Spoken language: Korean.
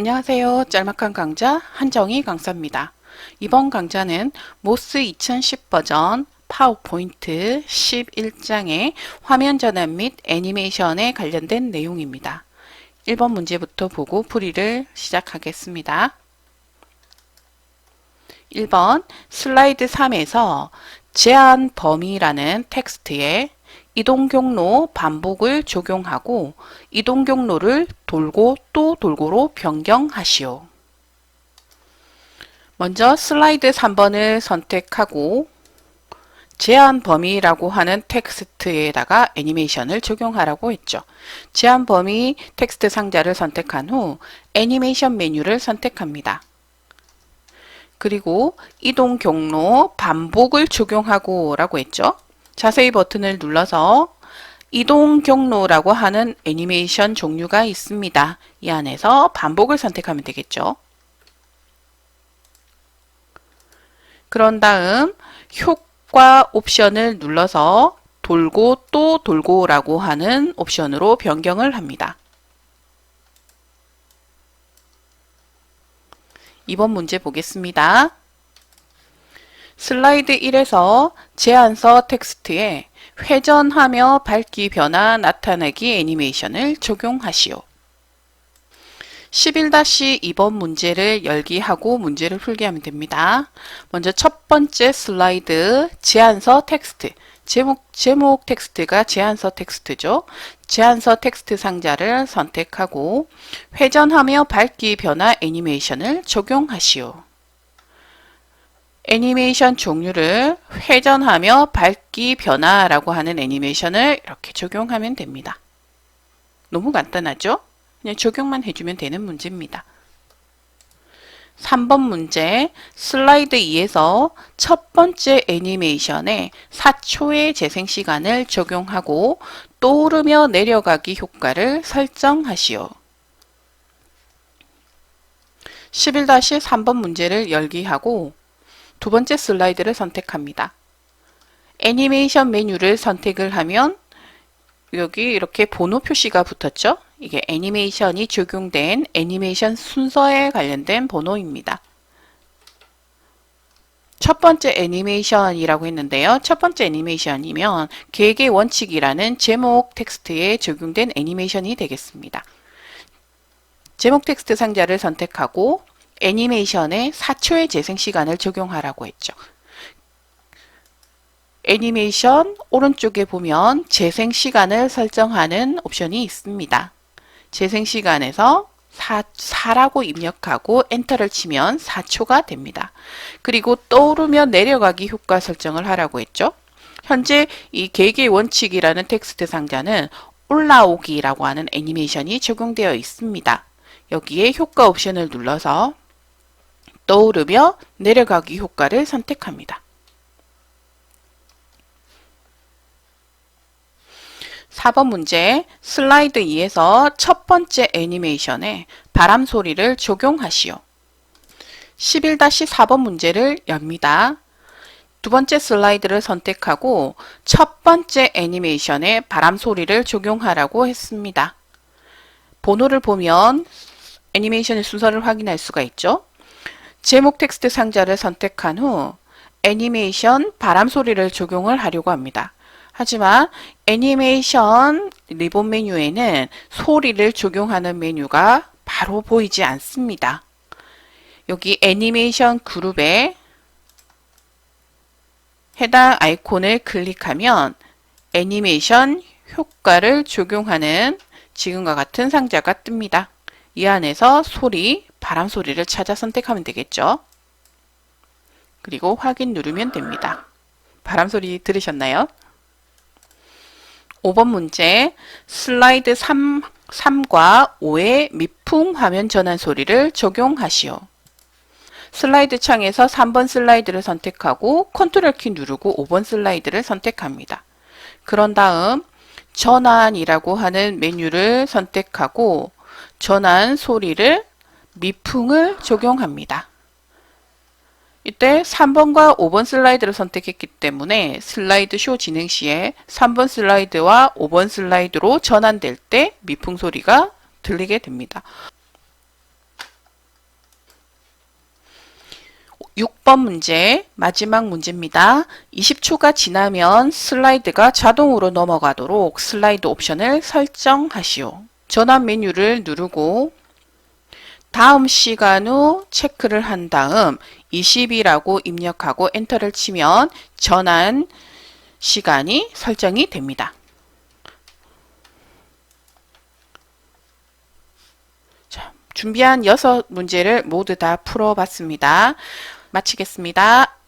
안녕하세요. 짤막한 강좌 한정희 강사입니다. 이번 강좌는 모스 2010 버전 파워포인트 11장의 화면 전환 및 애니메이션에 관련된 내용입니다. 1번 문제부터 보고 풀이를 시작하겠습니다. 1번 슬라이드 3에서 제한 범위라는 텍스트에 이동 경로 반복을 적용하고 이동 경로를 돌고 또 돌고로 변경하시오. 먼저 슬라이드 3번을 선택하고 제한 범위라고 하는 텍스트에다가 애니메이션을 적용하라고 했죠. 제한 범위 텍스트 상자를 선택한 후 애니메이션 메뉴를 선택합니다. 그리고 이동 경로 반복을 적용하고 라고 했죠. 자세히 버튼을 눌러서 이동 경로라고 하는 애니메이션 종류가 있습니다. 이 안에서 반복을 선택하면 되겠죠. 그런 다음 효과 옵션을 눌러서 돌고 또 돌고라고 하는 옵션으로 변경을 합니다. 이번 문제 보겠습니다. 슬라이드 1에서 제안서 텍스트에 회전하며 밝기 변화 나타내기 애니메이션을 적용하시오. 11-2번 문제를 열기하고 문제를 풀게 하면 됩니다. 먼저 첫 번째 슬라이드 제안서 텍스트 제목, 제목 텍스트가 제안서 텍스트죠. 제안서 텍스트 상자를 선택하고 회전하며 밝기 변화 애니메이션을 적용하시오. 애니메이션 종류를 회전하며 밝기 변화라고 하는 애니메이션을 이렇게 적용하면 됩니다. 너무 간단하죠? 그냥 적용만 해주면 되는 문제입니다. 3번 문제 슬라이드 2에서 첫 번째 애니메이션에 4초의 재생 시간을 적용하고 떠오르며 내려가기 효과를 설정하시오. 11-3번 문제를 열기하고 두 번째 슬라이드를 선택합니다. 애니메이션 메뉴를 선택을 하면 여기 이렇게 번호 표시가 붙었죠? 이게 애니메이션이 적용된 애니메이션 순서에 관련된 번호입니다. 첫 번째 애니메이션이라고 했는데요. 첫 번째 애니메이션이면 계획의 원칙이라는 제목 텍스트에 적용된 애니메이션이 되겠습니다. 제목 텍스트 상자를 선택하고 애니메이션에 4초의 재생 시간을 적용하라고 했죠. 애니메이션 오른쪽에 보면 재생 시간을 설정하는 옵션이 있습니다. 재생 시간에서 4, 4라고 입력하고 엔터를 치면 4초가 됩니다. 그리고 떠오르며 내려가기 효과 설정을 하라고 했죠. 현재 이 계획의 원칙이라는 텍스트 상자는 올라오기라고 하는 애니메이션이 적용되어 있습니다. 여기에 효과 옵션을 눌러서 떠오르며 내려가기 효과를 선택합니다. 4번 문제 슬라이드 2에서 첫 번째 애니메이션에 바람 소리를 적용하시오. 11-4번 문제를 엽니다. 두 번째 슬라이드를 선택하고 첫 번째 애니메이션에 바람 소리를 적용하라고 했습니다. 번호를 보면 애니메이션의 순서를 확인할 수가 있죠. 제목 텍스트 상자를 선택한 후 애니메이션 바람 소리를 적용을 하려고 합니다. 하지만 애니메이션 리본 메뉴에는 소리를 적용하는 메뉴가 바로 보이지 않습니다. 여기 애니메이션 그룹에 해당 아이콘을 클릭하면 애니메이션 효과를 적용하는 지금과 같은 상자가 뜹니다. 이 안에서 소리, 바람 소리를 찾아 선택하면 되겠죠. 그리고 확인 누르면 됩니다. 바람 소리 들으셨나요? 5번 문제 슬라이드 3, 3과 5의 미풍 화면 전환 소리를 적용하시오. 슬라이드 창에서 3번 슬라이드를 선택하고 컨트롤 키 누르고 5번 슬라이드를 선택합니다. 그런 다음 전환이라고 하는 메뉴를 선택하고 전환 소리를 미풍을 적용합니다. 이때 3번과 5번 슬라이드를 선택했기 때문에 슬라이드 쇼 진행 시에 3번 슬라이드와 5번 슬라이드로 전환될 때 미풍 소리가 들리게 됩니다. 6번 문제 마지막 문제입니다. 20초가 지나면 슬라이드가 자동으로 넘어가도록 슬라이드 옵션을 설정하시오. 전환 메뉴를 누르고 다음 시간 후 체크를 한 다음 20이라고 입력하고 엔터를 치면 전환 시간이 설정이 됩니다. 자, 준비한 여섯 문제를 모두 다 풀어봤습니다. 마치겠습니다.